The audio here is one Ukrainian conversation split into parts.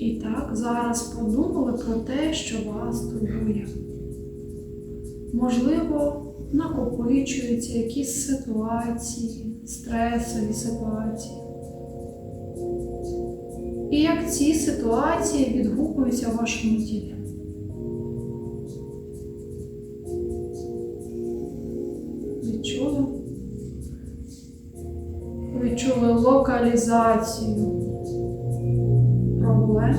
І так, зараз подумали про те, що вас турбує. Можливо, накопичуються якісь ситуації, стресові ситуації. І як ці ситуації відгукуються в вашому тілі. Відчули? Відчули локалізацію проблем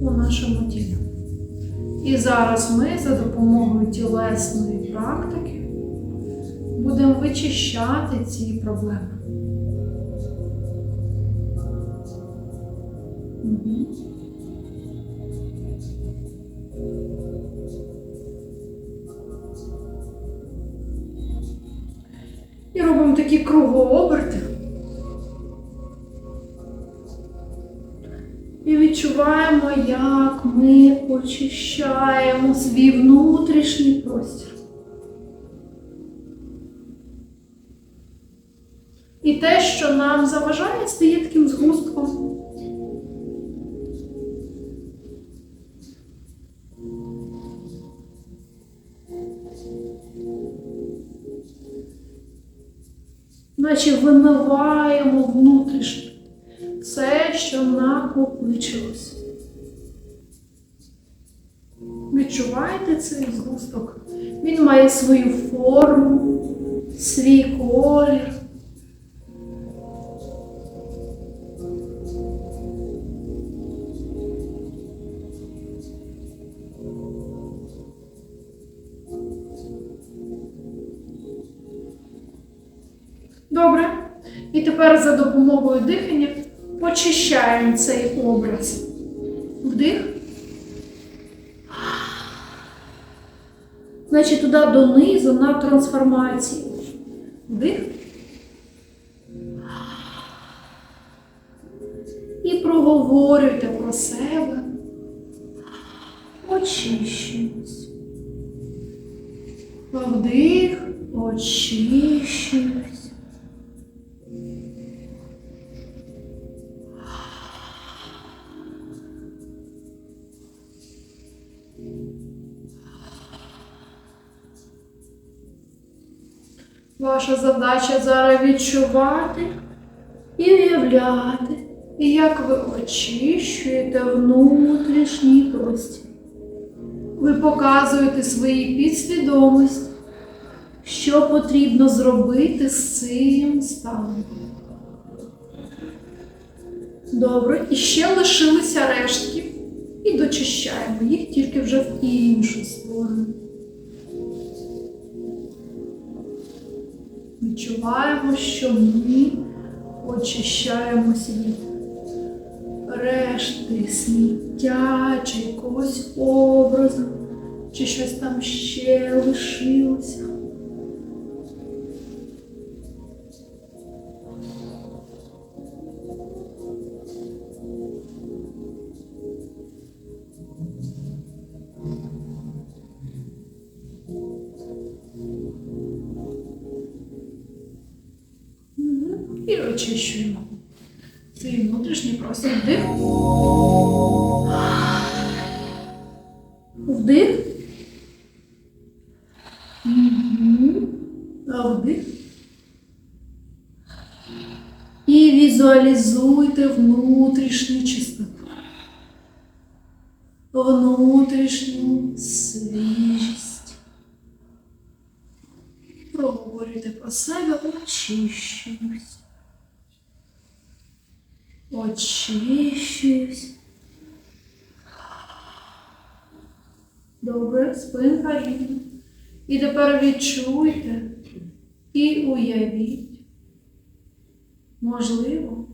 у нашому тілі. І зараз ми за допомогою тілесної практики будемо вичищати ці проблеми. І робимо такі кругооберти. Відчуваємо, як ми очищаємо свій внутрішній простір. І те, що нам заважає, стає таким згустком. Наче вимиваємо внутрішнє все, що накопичилось. Відчуваєте цей згусток? Він має свою форму, свій колір. Добре. І тепер за допомогою дихання почищаємо цей образ. Вдих. Значить, туди донизу на трансформацію. Вдих. І проговорюйте про себе. Очищуємось. Вдих, очищуємось. Ваша задача зараз відчувати і уявляти, як ви очищуєте внутрішній простір. Ви показуєте своїй підсвідомості, що потрібно зробити з цим станом. Добре, і ще лишилися рештки. І дочищаємо їх тільки вже в іншу сторону. Відчуваємо, що ми очищаємося від решти сміття чи якогось образу, чи щось там ще лишилося. І очищуємо свій внутрішній простір. Вдих. Вдих. Вдих. І візуалізуйте внутрішню чистоту. Внутрішню свіжість. Проговорюйте про себе, очищуюсь. Очищуюсь. Добре, спинка рівна. І тепер відчуйте і уявіть, можливо,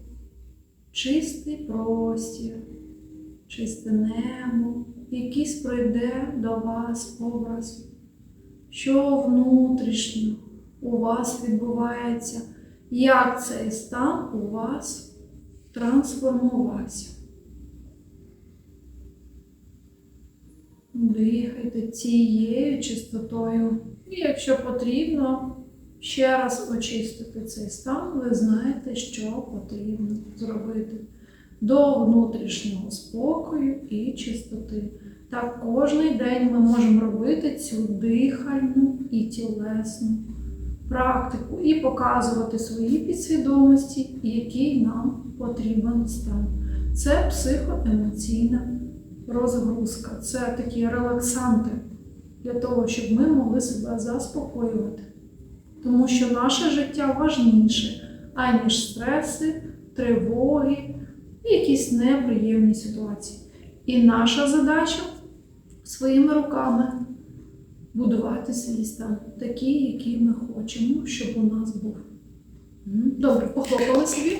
чистий простір, чисте небо, якийсь прийде до вас образ що внутрішньо у вас відбувається, як цей стан у вас трансформувався. Дихайте цією чистотою. І якщо потрібно ще раз очистити цей стан, ви знаєте, що потрібно зробити. до внутрішнього спокою і чистоти. Так кожен день ми можемо робити цю дихальну і тілесну практику і показувати свої підсвідомості, який нам потрібен стан. Це психоемоційна розгрузка, це такі релаксанти для того, щоб ми могли себе заспокоювати. Тому що наше життя важніше, аніж стреси, тривоги і якісь неприємні ситуації. І наша задача своїми руками будувати свій стан, такий, який ми хочемо, щоб у нас був. Добре, похлопали собі.